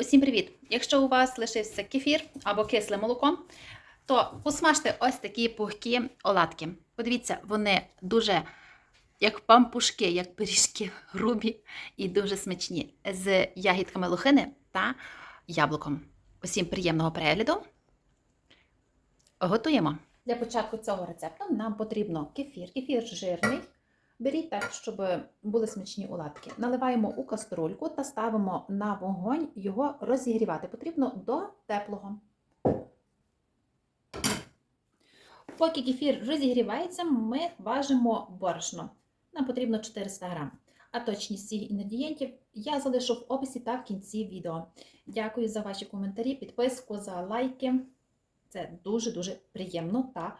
Усім привіт! Якщо у вас лишився кефір або кисле молоко, то посмажте ось такі пухкі оладки. Подивіться, вони дуже як пампушки, як пиріжки, грубі і дуже смачні з ягідками лохини та яблуком. Усім приємного перегляду. Готуємо. Для початку цього рецепту нам потрібно кефір. Кефір жирний. Беріть так, щоб були смачні оладки. Наливаємо у каструльку та ставимо на вогонь його розігрівати. Потрібно до теплого. Поки кефір розігрівається, ми важимо борошно. Нам потрібно 400 грам. А точність всіх інгредієнтів я залишу в описі та в кінці відео. Дякую за ваші коментарі, підписку, за лайки. Це дуже-дуже приємно та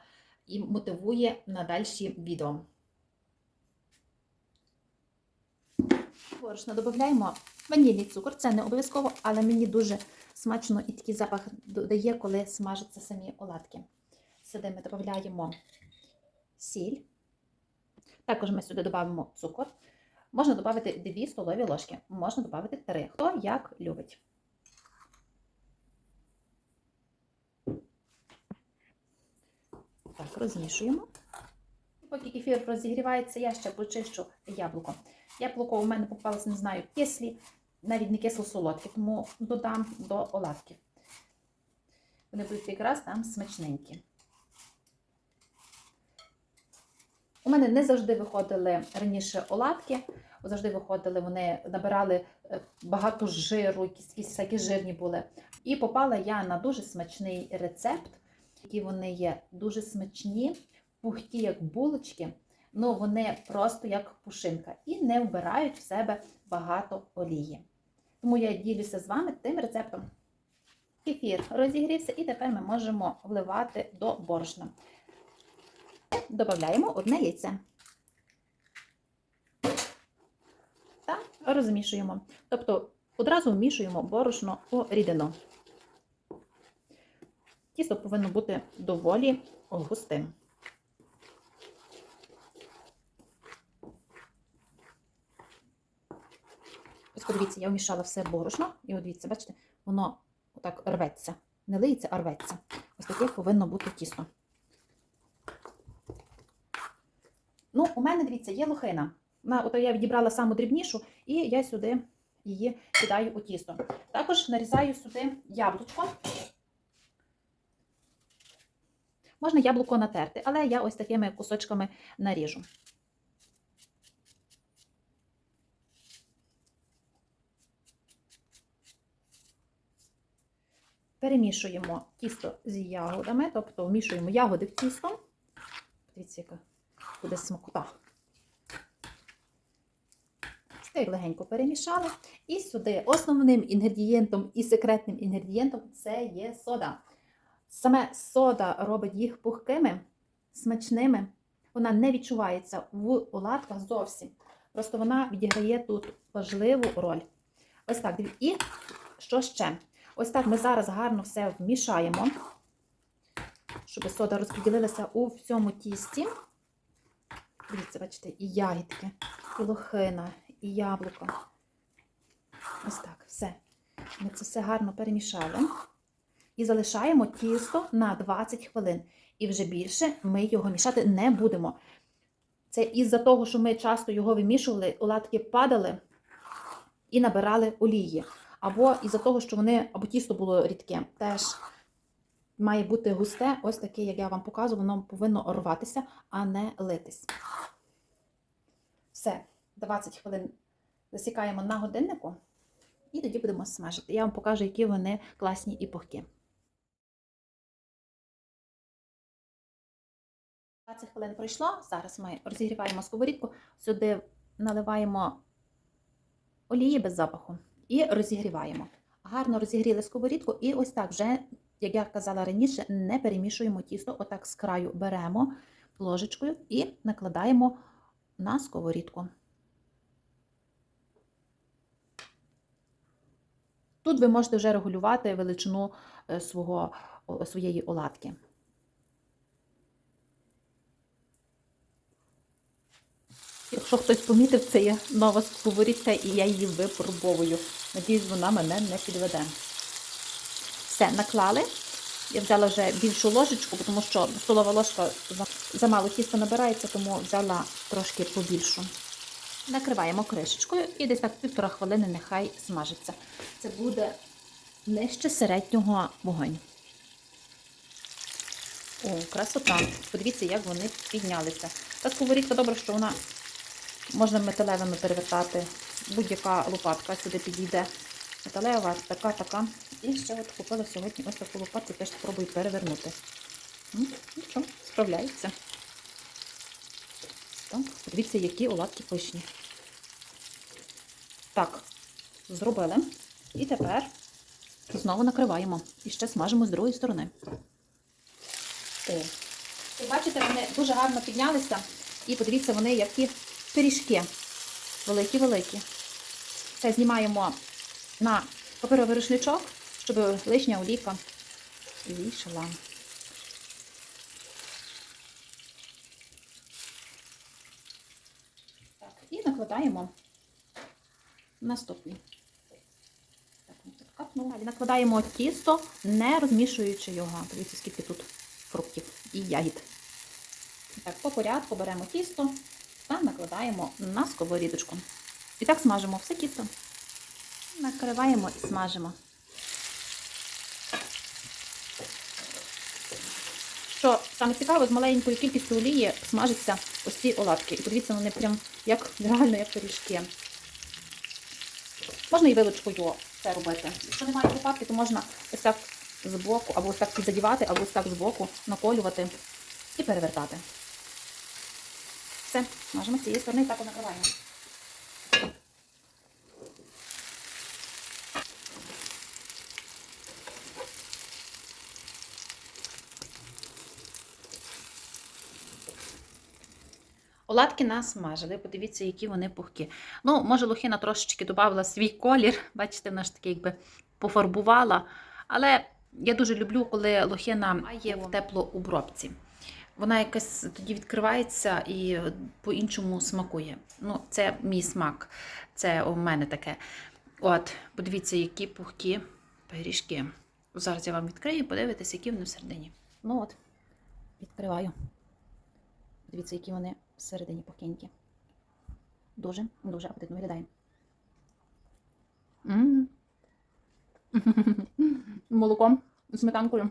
і мотивує на дальші відео. Борошно додаємо ванільний цукор, це не обов'язково, але мені дуже смачно і такий запах додає, коли смажаться самі оладки. Сюди ми додаємо сіль. Також ми сюди додамо цукор. Можна додати 2 столові ложки, можна додати 3, хто як любить. Так, розмішуємо. Поки кефір розігрівається, я ще почищу яблуко. Яблуко у мене попалося, не знаю, кислі, навіть не кисло-солодкі, тому додам до оладків. Вони будуть якраз там смачненькі. У мене не завжди виходили раніше оладки, завжди виходили, вони набирали багато жиру, якісь всякі жирні були. І попала я на дуже смачний рецепт, які вони є дуже смачні, пухкі, як булочки ну вони просто як пушинка і не вбирають в себе багато олії. Тому я ділюся з вами тим рецептом. Кефір розігрівся, і тепер ми можемо вливати до борошна. Додаємо одне яйце. Та розмішуємо. Тобто одразу вмішуємо борошно у рідину. Тісто повинно бути доволі густим. Ось подивіться, я вмішала все борошно, і от дивіться, бачите, воно отак рветься. Не лиється, а рветься. Ось таке повинно бути тісто. Ну, у мене, дивіться, є лохина. На, от я відібрала саму дрібнішу, і я сюди її кидаю у тісто. Також нарізаю сюди яблучко. Можна яблуко натерти, але я ось такими кусочками наріжу. Перемішуємо тісто з ягодами, тобто вмішуємо ягоди в тісто. Дивіться, яка буде смакота. Так легенько перемішали. І сюди основним інгредієнтом і секретним інгредієнтом це є сода. Саме сода робить їх пухкими, смачними. Вона не відчувається в оладках зовсім. Просто вона відіграє тут важливу роль. Ось так. І що ще? Ось так ми зараз гарно все вмішаємо, щоб сода розподілилася у всьому тісті. Дивіться, бачите, і ягідки, і лохина, і яблуко. Ось так, все. Ми це все гарно перемішали. І залишаємо тісто на 20 хвилин. І вже більше ми його мішати не будемо. Це із-за того, що ми часто його вимішували, оладки падали і набирали олії. Або із-за того, що вони, або тісто було рідке, теж має бути густе, ось таке, як я вам показую, воно повинно рватися, а не литись. Все, 20 хвилин засікаємо на годиннику, і тоді будемо смажити. Я вам покажу, які вони класні і пухкі. 20 хвилин пройшло. Зараз ми розігріваємо сковорідку, сюди наливаємо олії без запаху і розігріваємо. Гарно розігріли сковорідку, і ось так вже, як я казала раніше, не перемішуємо тісто, отак з краю беремо ложечкою і накладаємо на сковорідку. Тут ви можете вже регулювати величину свого, своєї оладки. Якщо хтось помітив, це є нова сковорідка, і я її випробовую. Надіюсь, вона мене не підведе. Все, наклали. Я взяла вже більшу ложечку, тому що столова ложка замало тісто набирається, тому взяла трошки побільшу. Накриваємо кришечкою і десь так півтора хвилини нехай смажиться. Це буде нижче середнього вогонь. О, красота. Подивіться, як вони піднялися. Та сковорідка добре, що вона можна металевими перевертати. Будь-яка лопатка сюди підійде. Металева, така, така. І ще от купила сьогодні ось таку лопатку, теж спробую перевернути. Ну що, справляється. Так, подивіться, які оладки пишні. Так, зробили. І тепер знову накриваємо. І ще смажимо з другої сторони. О. Бачите, вони дуже гарно піднялися. І подивіться, вони які пиріжки. Великі-великі. Це знімаємо на паперовий рушничок, щоб лишня олійка вийшла. І накладаємо капнула. Далі накладаємо тісто, не розмішуючи його. Дивіться, скільки тут фруктів і ягід. Так, по порядку беремо тісто та накладаємо на сковорідочку. І так смажимо все тісто. Накриваємо і смажимо. Що саме цікаве, з маленькою кількістю олії смажаться ось ці оладки. І подивіться, вони прям як реально як пиріжки. Можна і вилочкою це робити. Якщо немає лопатки, то можна ось так з боку, або ось так підзадівати, або ось так з боку наколювати і перевертати. Все, смажимо з цієї сторони так і накриваємо. Оладки насмажили, подивіться, які вони пухкі. Ну, може, лохина трошечки додавала свій колір, бачите, вона ж таки якби пофарбувала. Але я дуже люблю, коли лохина має в теплообробці. Вона якась тоді відкривається і по-іншому смакує. Ну, це мій смак, це у мене таке. От, подивіться, які пухкі пиріжки. Зараз я вам відкрию, подивитися, які вони всередині. Ну от, відкриваю. Дивіться, які вони всередині пухенькі. Дуже, дуже апетитно виглядає. М. Молоком, з сметанкою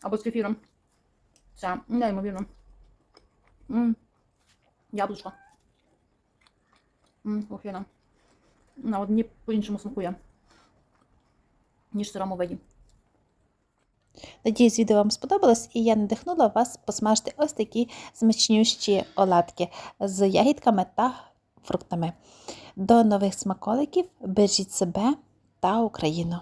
або з кефіром. Це неймовірно. М. Яблучко. М, Лохина. На одні по-іншому смакує, ніж виді. Надіюсь, відео вам сподобалось, і я надихнула вас посмажити ось такі смачнющі оладки з ягідками та фруктами. До нових смаколиків! Бережіть себе та Україну!